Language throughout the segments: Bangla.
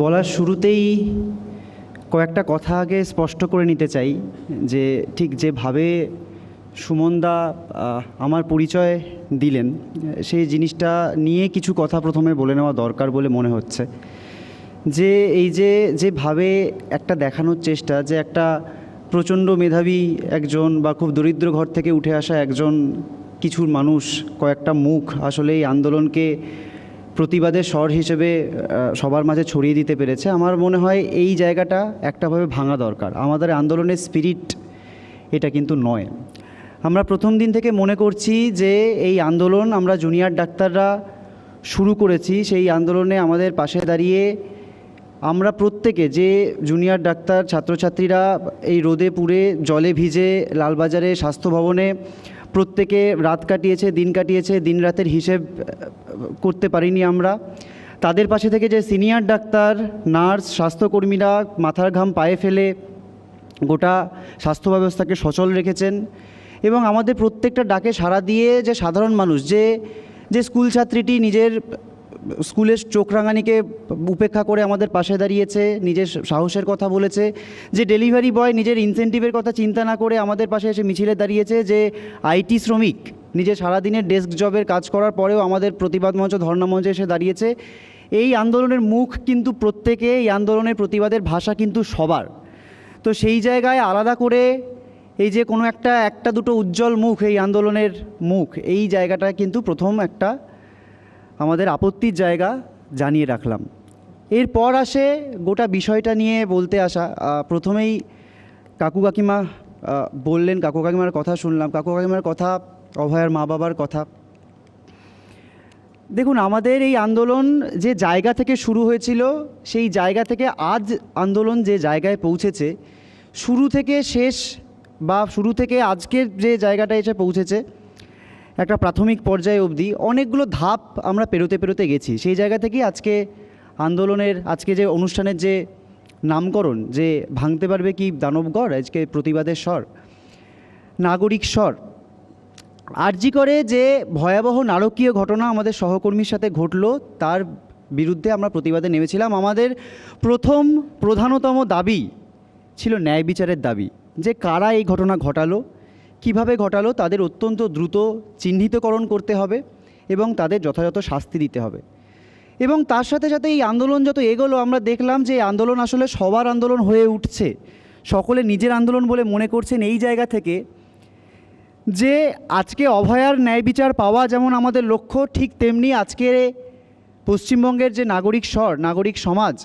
বলার শুরুতেই কয়েকটা কথা আগে স্পষ্ট করে নিতে চাই, যে ঠিক যেভাবে সুমনদা আমার পরিচয় দিলেন, সেই জিনিসটা নিয়ে কিছু কথা প্রথমে বলে নেওয়া দরকার বলে মনে হচ্ছে। যে এই যে, যেভাবে একটা দেখানোর চেষ্টা, যে একটা প্রচণ্ড মেধাবী একজন বা খুব দরিদ্র ঘর থেকে উঠে আসা একজন কিছু মানুষ, কয়েকটা মুখ আসলে এই আন্দোলনকে প্রতিবাদের স্বর হিসেবে সবার মাঝে ছড়িয়ে দিতে পেরেছে। আমার মনে হয় এই জায়গাটা একটাভাবে ভাঙা দরকার। আমাদের আন্দোলনের স্পিরিট এটা কিন্তু নয়। আমরা প্রথম দিন থেকে মনে করছি যে এই আন্দোলন আমরা জুনিয়র ডাক্তাররা শুরু করেছি। সেই আন্দোলনে আমাদের পাশে দাঁড়িয়ে আমরা প্রত্যেকে যে জুনিয়র ডাক্তার, ছাত্রছাত্রীরা এই রোদে পুড়ে জলে ভিজে লালবাজারে স্বাস্থ্য ভবনে প্রত্যেকে রাত কাটিয়েছে, দিন কাটিয়েছে, দিন রাতের হিসেব করতে পারিনি আমরা। তাদের পাশে থেকে যে সিনিয়র ডাক্তার, নার্স, স্বাস্থ্যকর্মীরা মাথার ঘাম পায়ে ফেলে গোটা স্বাস্থ্য ব্যবস্থাকে সচল রেখেছেন এবং আমাদের প্রত্যেকটা ডাকে সাড়া দিয়ে যে সাধারণ মানুষ, যে যে স্কুল ছাত্রীটি নিজের স্কুলের চোখরাঙানিকে উপেক্ষা করে আমাদের পাশে দাঁড়িয়েছে, নিজের সাহসের কথা বলেছে, যে ডেলিভারি বয় নিজের ইনসেন্টিভের কথা চিন্তা না করে আমাদের পাশে এসে মিছিলে দাঁড়িয়েছে, যে আইটি শ্রমিক নিজের সারাদিনের ডেস্ক জবের কাজ করার পরেও আমাদের প্রতিবাদ মঞ্চ, ধর্ণা মঞ্চে এসে দাঁড়িয়েছে। এই আন্দোলনের মুখ কিন্তু প্রত্যেকে, এই আন্দোলনের প্রতিবাদের ভাষা কিন্তু সবার। তো সেই জায়গায় আলাদা করে এই যে কোনো একটা একটা দুটো উজ্জ্বল মুখ, এই আন্দোলনের মুখ, এই জায়গাটা কিন্তু প্রথম একটা আমাদের আপত্তির জায়গা জানিয়ে রাখলাম। এরপর আসে গোটা বিষয়টা নিয়ে বলতে আসা প্রথমেই কাকু কাকিমা বললেন, কাকু কাকিমার কথা শুনলাম। কাকু কাকিমার কথা, অভয়ার মা বাবার কথা। দেখুন, আমাদের এই আন্দোলন যে জায়গা থেকে শুরু হয়েছিল, সেই জায়গা থেকে আজ আন্দোলন যে জায়গায় পৌঁছেছে, শুরু থেকে শেষ বা শুরু থেকে আজকের যে জায়গাটা এসে পৌঁছেছে একটা প্রাথমিক পর্যায়ে অবধি অনেকগুলো ধাপ আমরা পেরোতে পেরোতে গেছি। সেই জায়গা থেকেই আজকে আন্দোলনের, আজকে যে অনুষ্ঠানের যে নামকরণ, যে ভাঙতে পারবে কি দানবগড়, আজকে প্রতিবাদের স্বর, নাগরিক স্বর, আরজি করে যে ভয়াবহ নারকীয় ঘটনা আমাদের সহকর্মীর সাথে ঘটলো, তার বিরুদ্ধে আমরা প্রতিবাদে নেমেছিলাম। আমাদের প্রথম প্রধানতম দাবি ছিল ন্যায় বিচারের দাবি, যে কারা এই ঘটনা ঘটালো কীভাবে ঘটালো তাদের অত্যন্ত দ্রুত চিহ্নিতকরণ করতে হবে এবং তাদের যথাযথ শাস্তি দিতে হবে। এবং তার সাথে সাথে এই আন্দোলন যত এগোলো, আমরা দেখলাম যে আন্দোলন আসলে সবার আন্দোলন হয়ে উঠছে। সকলে নিজের আন্দোলন বলে মনে করছেন এই জায়গা থেকে যে আজকে অভয়ার ন্যায় বিচার পাওয়া যেমন আমাদের লক্ষ্য, ঠিক তেমনি আজকে পশ্চিমবঙ্গের যে নাগরিক স্বর, নাগরিক সমাজ,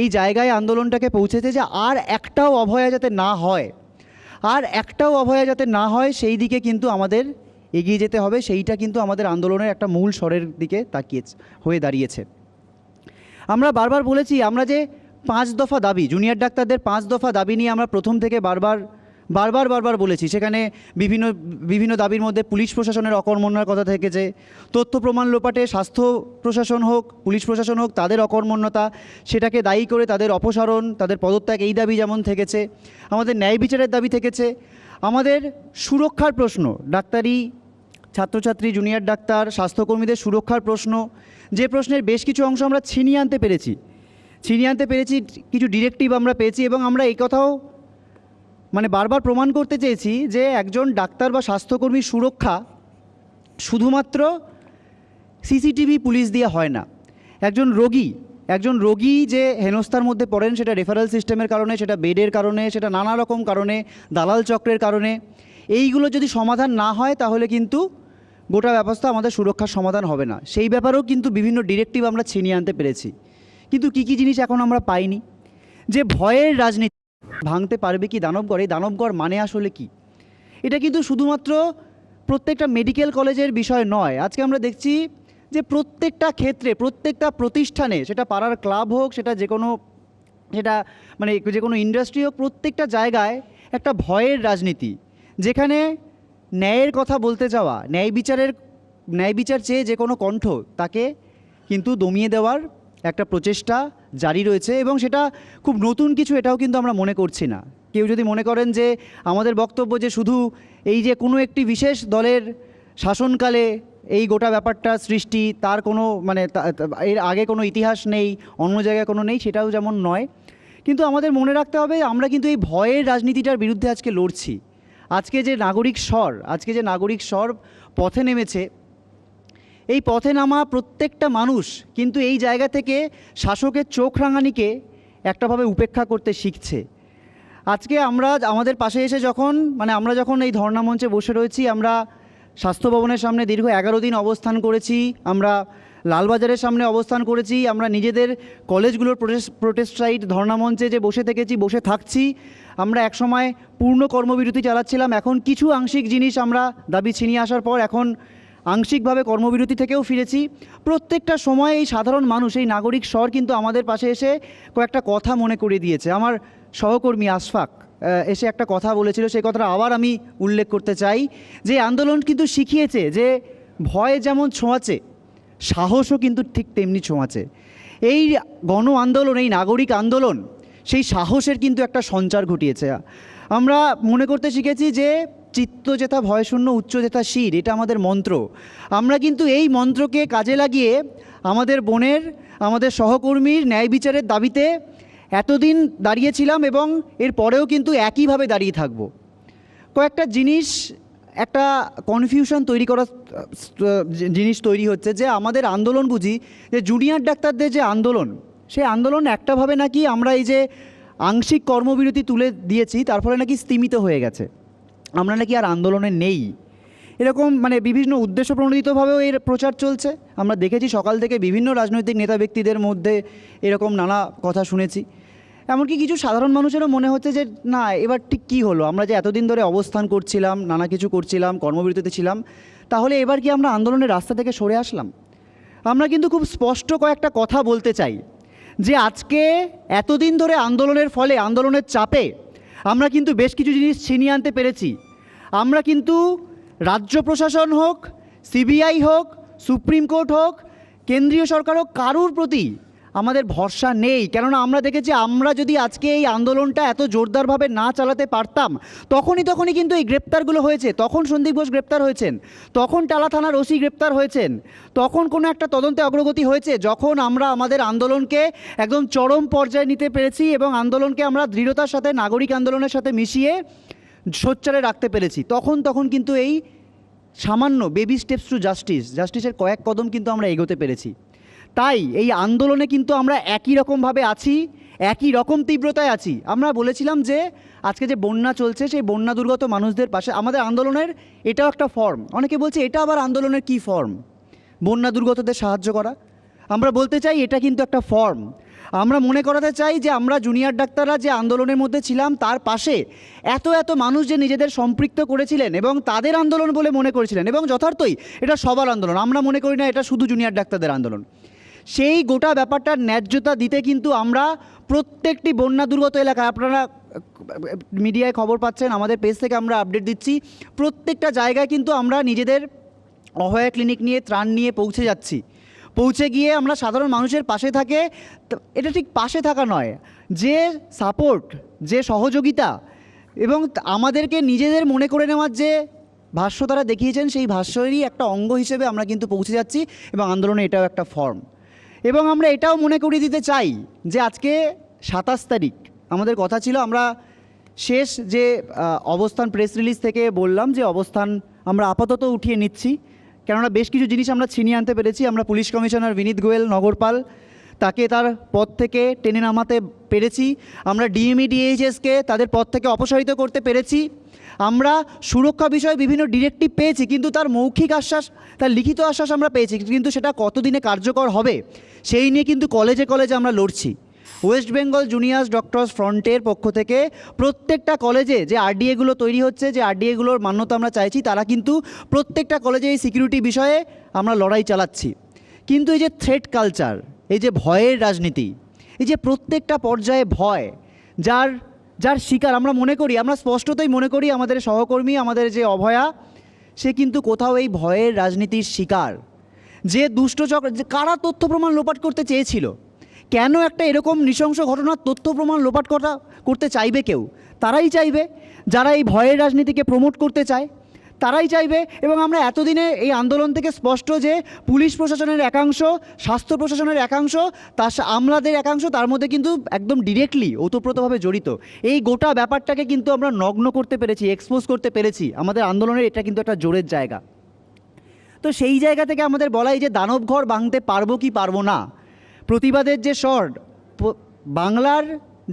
এই জায়গায় আন্দোলনটাকে পৌঁছেছে যে আর একটাও অভয়া যাতে না হয়। আর একটাও অভয়া যাতে না হয়, সেই দিকে কিন্তু আমাদের এগিয়ে যেতে হবে। সেইটা কিন্তু আমাদের আন্দোলনের একটা মূল স্বরের দিকে তাকিয়ে হয়ে দাঁড়িয়েছে। আমরা বারবার বলেছি, আমরা যে পাঁচ দফা দাবি, জুনিয়র ডাক্তারদের পাঁচ দফা দাবি নিয়ে আমরা প্রথম থেকে বারবার বারবার বারবার বলেছি, সেখানে বিভিন্ন বিভিন্ন দাবির মধ্যে পুলিশ প্রশাসনের অকর্মণ্যের কথা থেকেছে তথ্য প্রমাণ লোপাটে স্বাস্থ্য প্রশাসন হোক, পুলিশ প্রশাসন হোক, তাদের অকর্মণ্যতা, সেটাকে দায়ী করে তাদের অপসারণ, তাদের পদত্যাগ, এই দাবি যেমন থেকেছে, আমাদের ন্যায় বিচারের দাবি থেকেছে। আমাদের সুরক্ষার প্রশ্ন, ডাক্তারি, ছাত্রছাত্রী, জুনিয়র ডাক্তার, স্বাস্থ্যকর্মীদের সুরক্ষার প্রশ্ন, যে প্রশ্নের বেশ কিছু অংশ আমরা ছিনিয়ে আনতে পেরেছি। ছিনিয়ে আনতে পেরেছি, কিছু ডিরেক্টিভ আমরা পেয়েছি এবং আমরা এই কথাও মানে বারবার প্রমাণ করতে চেয়েছি যে একজন ডাক্তার বা স্বাস্থ্যকর্মীর সুরক্ষা শুধুমাত্র সিসিটিভি পুলিশ দিয়ে হয় না। একজন রোগী একজন রোগী যে হেনস্থার মধ্যে পড়েন, সেটা রেফারেল সিস্টেমের কারণে, সেটা বেডের কারণে, সেটা নানা রকম কারণে, দালাল চক্রের কারণে, এইগুলো যদি সমাধান না হয়, তাহলে কিন্তু গোটা ব্যবস্থা আমাদের সুরক্ষার সমাধান হবে না। সেই ব্যাপারেও কিন্তু বিভিন্ন ডিরেক্টিভ আমরা ছিনিয়ে আনতে পেরেছি। কিন্তু কী কী জিনিস এখন আমরা পাইনি? যে ভয়ের রাজনীতি ভাঙতে পারবে কি দানবগড়? এই দানবগড় মানে আসলে কি? এটা কিন্তু শুধুমাত্র প্রত্যেকটা মেডিকেল কলেজের বিষয় নয়। আজকে আমরা দেখছি যে প্রত্যেকটা ক্ষেত্রে, প্রত্যেকটা প্রতিষ্ঠানে, সেটা পাড়ার ক্লাব হোক, সেটা যে কোনো সেটা মানে যে কোনো ইন্ডাস্ট্রি হোক, প্রত্যেকটা জায়গায় একটা ভয়ের রাজনীতি। যেখানে ন্যায়ের কথা বলতে যাওয়া, ন্যায় বিচারের, ন্যায় বিচার চেয়ে যে কোনো কণ্ঠ, তাকে কিন্তু দমিয়ে দেওয়ার একটা প্রচেষ্টা জারি রয়েছে এবং সেটা খুব নতুন কিছু, এটাও কিন্তু আমরা মনে করছি না। কেউ যদি মনে করেন যে আমাদের বক্তব্য যে শুধু এই যে কোনো একটি বিশেষ দলের শাসনকালে এই গোটা ব্যাপারটা সৃষ্টি, তার কোনো মানে এর আগে কোনো ইতিহাস নেই, অন্য জায়গায় কোনো নেই, সেটাও যেমন নয়। কিন্তু আমাদের মনে রাখতে হবে, আমরা কিন্তু এই ভয়ের রাজনীতিটার বিরুদ্ধে আজকে লড়ছি। আজকে যে নাগরিক স্বর, আজকে যে নাগরিক স্বর পথে নেমেছে এই পথে নামা প্রত্যেকটা মানুষ কিন্তু এই জায়গা থেকে শাসকের চোখ রাঙানিকে একটাভাবে উপেক্ষা করতে শিখছে। আজকে আমরা আমাদের পাশে এসে যখন মানে আমরা যখন এই ধর্ণা মঞ্চে বসে রয়েছি, আমরা স্বাস্থ্য ভবনের সামনে দীর্ঘ এগারো দিন অবস্থান করেছি, আমরা লালবাজারের সামনে অবস্থান করেছি, আমরা নিজেদের কলেজগুলোর প্রোটেস্ট প্রোটেস্ট সাইট ধর্ণা মঞ্চে যে বসে থেকেছি, বসে থাকছি, আমরা একসময় পূর্ণ কর্মবিরতি চালাচ্ছিলাম, এখন কিছু আংশিক জিনিস আমরা দাবি ছিনিয়ে আসার পর এখন আংশিকভাবে কর্মবিরতি থেকেও ফিরেছি। প্রত্যেকটা সময় এই সাধারণ মানুষ, এই নাগরিক স্বর কিন্তু আমাদের পাশে এসে কয়েকটা কথা মনে করিয়ে দিয়েছে। আমার সহকর্মী আশফাক এসে একটা কথা বলেছিল, সেই কথাটা আবার আমি উল্লেখ করতে চাই। যে আন্দোলন কিন্তু শিখিয়েছে যে ভয় যেমন ছোঁয়াচে, সাহসও কিন্তু ঠিক তেমনি ছোঁয়াচে। এই গণ আন্দোলন, এই নাগরিক আন্দোলন, সেই সাহসের কিন্তু একটা সঞ্চার ঘটিয়েছে। আমরা মনে করতে শিখেছি যে চিত্ত যেথা ভয়শূন্য, উচ্চ যেথা শির, এটা আমাদের মন্ত্র। আমরা কিন্তু এই মন্ত্রকে কাজে লাগিয়ে আমাদের বোনের, আমাদের সহকর্মীর ন্যায় বিচারের দাবিতে এতদিন দাঁড়িয়েছিলাম এবং এর পরেও কিন্তু একইভাবে দাঁড়িয়ে থাকব। কয়েকটা জিনিস, একটা কনফিউশন তৈরি করা, জিনিস তৈরি হচ্ছে যে আমাদের আন্দোলন বুঝি, যে জুনিয়র ডাক্তারদের যে আন্দোলন সেই আন্দোলন একটাভাবে নাকি আমরা এই যে আংশিক কর্মবিরতি তুলে দিয়েছি, তার ফলে নাকি স্তীমিত হয়ে গেছে। আমরা নাকি আর আন্দোলনে নেই। এরকম মানে বিভিন্ন উদ্দেশ্য প্রণোদিতভাবেও এর প্রচার চলছে। আমরা দেখেছি সকাল থেকে বিভিন্ন রাজনৈতিক নেতা ব্যক্তিদের মধ্যে এরকম নানা কথা শুনেছি। এমনকি কিছু সাধারণ মানুষেরও মনে হচ্ছে যে, না, এবার ঠিক কী হলো? আমরা যে এতদিন ধরে অবস্থান করছিলাম, নানা কিছু করছিলাম, কর্মবিরতিতে ছিলাম, তাহলে এবার কি আমরা আন্দোলনের রাস্তা থেকে সরে আসলাম? আমরা কিন্তু খুব স্পষ্ট কয়েকটা কথা বলতে চাই। যে আজকে এতদিন ধরে আন্দোলনের ফলে, আন্দোলনের চাপে আমরা কিন্তু বেশ কিছু জিনিস ছিনিয়ে আনতে পেরেছি। আমরা কিন্তু রাজ্য প্রশাসন হোক, সিবিআই হোক, সুপ্রিম কোর্ট হোক, কেন্দ্রীয় সরকার হোক, কারুর প্রতি আমাদের ভরসা নেই। কেননা আমরা দেখেছি, আমরা যদি আজকে এই আন্দোলনটা এত জোরদারভাবে না চালাতে পারতাম, তখনই তখনই কিন্তু এই গ্রেপ্তারগুলো হয়েছে। তখন সন্দীপ ঘোষ গ্রেপ্তার হয়েছেন, তখন টালা থানার ওসি গ্রেপ্তার হয়েছেন, তখন কোনো একটা তদন্তে অগ্রগতি হয়েছে। যখন আমরা আমাদের আন্দোলনকে একদম চরম পর্যায়ে নিতে পেরেছি এবং আন্দোলনকে আমরা দৃঢ়তার সাথে, নাগরিক আন্দোলনের সাথে মিশিয়ে সোচ্চারে রাখতে পেরেছি, তখন তখন কিন্তু এই সামান্য বেবি স্টেপস টু জাস্টিস জাস্টিসের কয়েক কদম কিন্তু আমরা এগোতে পেরেছি। তাই এই আন্দোলনে কিন্তু আমরা একই রকমভাবে আছি, একই রকম তীব্রতায় আছি। আমরা বলেছিলাম যে, আজকে যে বন্যা চলছে, সেই বন্যা দুর্গত মানুষদের পাশে আমাদের আন্দোলনের এটাও একটা ফর্ম অনেকে বলছে, এটা আবার আন্দোলনের কী ফর্ম বন্যা দুর্গতদের সাহায্য করা। আমরা বলতে চাই, এটা কিন্তু একটা ফর্ম আমরা মনে করাতে চাই যে, আমরা জুনিয়র ডাক্তাররা যে আন্দোলনের মধ্যে ছিলাম, তার পাশে এত এত মানুষ যে নিজেদের সম্পৃক্ত করেছিলেন এবং তাদের আন্দোলন বলে মনে করেছিলেন এবং যথার্থই এটা সবার আন্দোলন। আমরা মনে করি না, এটা শুধু জুনিয়র ডাক্তারদের আন্দোলন। সেই গোটা ব্যাপারটার ন্যায্যতা দিতে কিন্তু আমরা প্রত্যেকটি বন্যা দুর্গত এলাকায়, আপনারা মিডিয়ায় খবর পাচ্ছেন, আমাদের পেজ থেকে আমরা আপডেট দিচ্ছি, প্রত্যেকটা জায়গায় কিন্তু আমরা নিজেদের অভয়া ক্লিনিক নিয়ে, ত্রাণ নিয়ে পৌঁছে যাচ্ছি। পৌঁছে গিয়ে আমরা সাধারণ মানুষের পাশে থাকে এটা ঠিক পাশে থাকা নয়, যে সাপোর্ট যে সহযোগিতা এবং আমাদেরকে নিজেদের মনে করে নেওয়ার যে ভাষ্য তারা দেখিয়েছেন, সেই ভাষ্যেরই একটা অঙ্গ হিসেবে আমরা কিন্তু পৌঁছে যাচ্ছি এবং আন্দোলনে এটাও একটা ফর্ম এবং আমরা এটাও মনে করিয়ে দিতে চাই যে আজকে সাতাশ তারিখ, আমাদের কথা ছিল আমরা শেষ যে অবস্থান প্রেস রিলিজ থেকে বললাম যে অবস্থান আমরা আপাতত উঠিয়ে নিচ্ছি। কেননা বেশ কিছু জিনিস আমরা ছিনিয়ে আনতে পেরেছি। আমরা পুলিশ কমিশনার বিনীত গোয়েল নগরপাল, তাকে তার পদ থেকে টেনে নামাতে পেরেছি। আমরা ডিএমই ডিএইচএসকে তাদের পদ থেকে অপসারিত করতে পেরেছি। আমরা সুরক্ষা বিষয়ে বিভিন্ন ডিরেক্টিভ পেয়েছি, কিন্তু তার মৌখিক আশ্বাস, তার লিখিত আশ্বাস আমরা পেয়েছি, কিন্তু সেটা কতদিনে কার্যকর হবে, সেই নিয়ে কিন্তু কলেজে কলেজে আমরা লড়ছি। ওয়েস্ট বেঙ্গল জুনিয়ার্স ডক্টরস ফ্রন্টের পক্ষ থেকে প্রত্যেকটা কলেজে যে আরডিএগুলো তৈরি হচ্ছে, যে আরডিএগুলোর মান্যতা আমরা চাইছি, তারা কিন্তু প্রত্যেকটা কলেজে এই সিকিউরিটি বিষয়ে আমরা লড়াই চালাচ্ছি। কিন্তু এই যে থ্রেট কালচার এই যে ভয়ের রাজনীতি, এই যে প্রত্যেকটা পর্যায়ে ভয়, যার যার শিকার আমরা মনে করি, আমরা স্পষ্টতই মনে করি আমাদের সহকর্মী, আমাদের যে অভয়া, সে কিন্তু কোথাও এই ভয়ের রাজনীতির শিকার। যে দুষ্টচক্র যে কারা তথ্য প্রমাণ লোপাট করতে চেয়েছিল? কেন একটা এরকম নৃশংস ঘটনার তথ্য প্রমাণ লোপাট করা, করতে চাইবে কেউ? তারাই চাইবে যারা এই ভয়ের রাজনীতিকে প্রমোট করতে চায়। তারাই চাইবে এবং আমরা এতদিনে এই আন্দোলন থেকে স্পষ্ট যে পুলিশ প্রশাসনের একাংশ, স্বাস্থ্য প্রশাসনের একাংশ, তার আমলাদের একাংশ, তার মধ্যে কিন্তু একদম ডিরেক্টলি ওতপ্রোতভাবে জড়িত। এই গোটা ব্যাপারটাকে কিন্তু আমরা নগ্ন করতে পেরেছি এক্সপোজ করতে পেরেছি। আমাদের আন্দোলনের এটা কিন্তু একটা জোরের জায়গা। তো সেই জায়গা থেকে আমাদের বলাই যে দানব ঘর ভাঙতে পারব কি পারব না, প্রতিবাদের যে স্বর বাংলার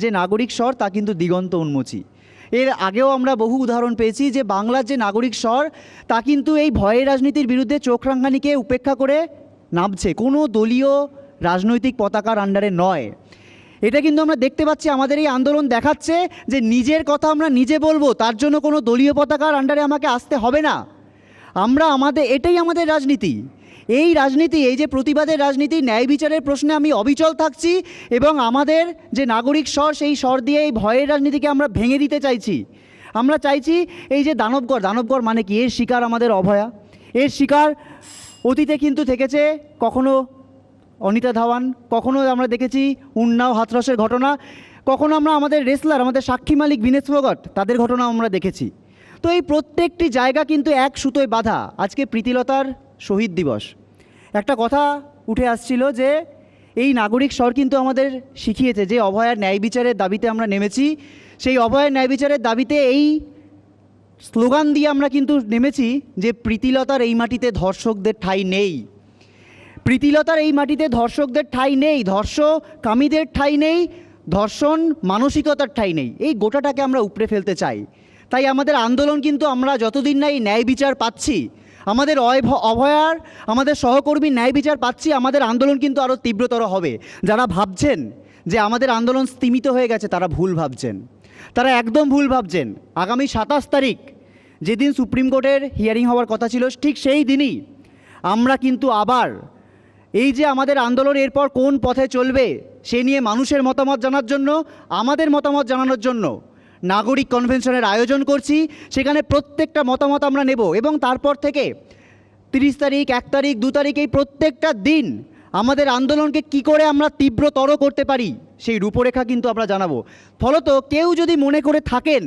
যে নাগরিক স্বর, তা কিন্তু দিগন্ত উন্মোচী। এর আগেও আমরা বহু উদাহরণ পেয়েছি যে বাংলার যে নাগরিক স্বর, তা কিন্তু এই ভয়ের রাজনীতির বিরুদ্ধে চোখ রাঙানিকে উপেক্ষা করে নামছে। কোনো দলীয় রাজনৈতিক পতাকার আন্ডারে নয়। এটা কিন্তু আমরা দেখতে পাচ্ছি, আমাদের এই আন্দোলন দেখাচ্ছে যে নিজের কথা আমরা নিজে বলব, তার জন্য কোনো দলীয় পতাকার আন্ডারে আমাকে আসতে হবে না। আমরা আমাদের, এটাই আমাদের রাজনীতি। এই রাজনীতি, এই যে প্রতিবাদের রাজনীতি, ন্যায় বিচারের প্রশ্নে আমি অবিচল থাকছি এবং আমাদের যে নাগরিক স্বর, সেই স্বর দিয়ে এই ভয়ের রাজনীতিকে আমরা ভেঙে দিতে চাইছি। আমরা চাইছি এই যে দানবগড় দানবগড় মানে কি? এর শিকার আমাদের অভয়া। এর শিকার অতীতে কিন্তু থেকেছে কখনো অনিতা ধাওয়ান, কখনো আমরা দেখেছি উন্নাও হাতরসের ঘটনা, কখনো আমরা আমাদের রেসলার আমাদের সাক্ষী মালিক বিনেশ ফোগট তাদের ঘটনা আমরা দেখেছি। তো এই প্রত্যেকটি জায়গা কিন্তু এক সুতোয় বাধা। আজকে প্রীতিলতার শহীদ দিবস। একটা কথা উঠে আসছিল যে, এই নাগরিক স্বর কিন্তু আমাদের শিখিয়েছে যে, অভয়ার ন্যায় বিচারের দাবিতে আমরা নেমেছি। সেই অভয়ার ন্যায় বিচারের দাবিতে এই স্লোগান দিয়ে আমরা কিন্তু নেমেছি যে, প্রীতিলতার এই মাটিতে ধর্ষকদের ঠাঁই নেই। প্রীতিলতার এই মাটিতে ধর্ষকদের ঠাঁই নেই, ধর্ষকামীদের ঠাঁই নেই, ধর্ষণ মানসিকতার ঠাঁই নেই। এই গোটাটাকে আমরা উপড়ে ফেলতে চাই। তাই আমাদের আন্দোলন কিন্তু আমরা যতদিন না এই ন্যায় বিচার পাচ্ছি আমাদের অভয়ার, আমাদের সহকর্মী ন্যায় বিচার পাচ্ছি, আমাদের আন্দোলন কিন্তু আরও তীব্রতর হবে। যারা ভাবছেন যে আমাদের আন্দোলন স্তীমিত হয়ে গেছে, তারা ভুল ভাবছেন। তারা একদম ভুল ভাবছেন। আগামী সাতাশ তারিখ যেদিন সুপ্রিম কোর্টের হিয়ারিং হওয়ার কথা ছিল, ঠিক সেই দিনই আমরা কিন্তু আবার এই যে আমাদের আন্দোলন এরপর কোন পথে চলবে, সে নিয়ে মানুষের মতামত জানার জন্য, আমাদের মতামত জানানোর জন্য নাগরিক কনভেনশনের আয়োজন করছি। সেখানে প্রত্যেকটা মতামত আমরা নেব এবং তারপর থেকে তিরিশ তারিখ, এক তারিখ, দু তারিখ এই প্রত্যেকটা দিন আমাদের আন্দোলনকে কি করে আমরা তীব্রতর করতে পারি, সেই রূপরেখা কিন্তু আমরা জানাব। ফলত কেউ যদি মনে করে থাকেন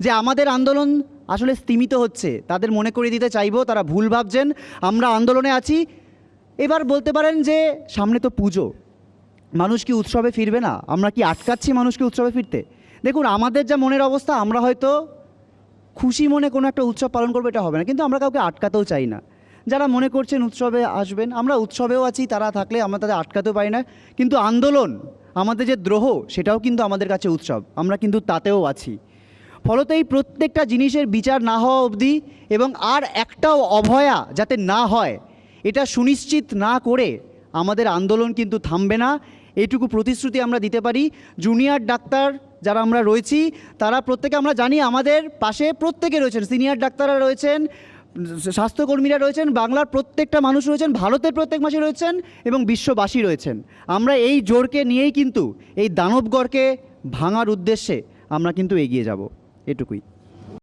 যে আমাদের আন্দোলন আসলে স্তীমিত হচ্ছে, তাদের মনে করে দিতে চাইব, তারা ভুল ভাবছেন, আমরা আন্দোলনে আছি। এবার বলতে পারেন যে সামনে তো পুজো। মানুষ কি উৎসবে ফিরবে না? আমরা কি আটকাচ্ছি মানুষকে উৎসবে ফিরতে? দেখুন, আমাদের যা মনের অবস্থা, আমরা হয়তো খুশি মনে কোনো একটা উৎসব পালন করব, এটা হবে না। কিন্তু আমরা কাউকে আটকাতেও চাই না। যারা মনে করছেন উৎসবে আসবেন, আমরা উৎসবেও আছি, তারা থাকলে আমরা তাদের আটকাতেও পারি না। কিন্তু আন্দোলন, আমাদের যে দ্রোহ, সেটাও কিন্তু আমাদের কাছে উৎসব। আমরা কিন্তু তাতেও আছি। ফলত এই প্রত্যেকটা জিনিসের বিচার না হওয়া অবধি এবং আর একটাও অভয়া যাতে না হয়, এটা সুনিশ্চিত না করে আমাদের আন্দোলন কিন্তু থামবে না। এইটুকু প্রতিশ্রুতি আমরা দিতে পারি। জুনিয়র ডাক্তার যারা আমরা রয়েছি, তারা প্রত্যেকে আমরা জানি আমাদের পাশে প্রত্যেকে রয়েছেন। সিনিয়র ডাক্তাররা রয়েছেন, স্বাস্থ্যকর্মীরা রয়েছেন, বাংলার প্রত্যেকটা মানুষ রয়েছেন, ভারতের প্রত্যেক মাসে রয়েছেন এবং বিশ্ববাসী রয়েছেন। আমরা এই জোরকে নিয়েই কিন্তু, এই দানবগড়কে ভাঙার উদ্দেশ্যে আমরা কিন্তু এগিয়ে যাব। এটুকুই।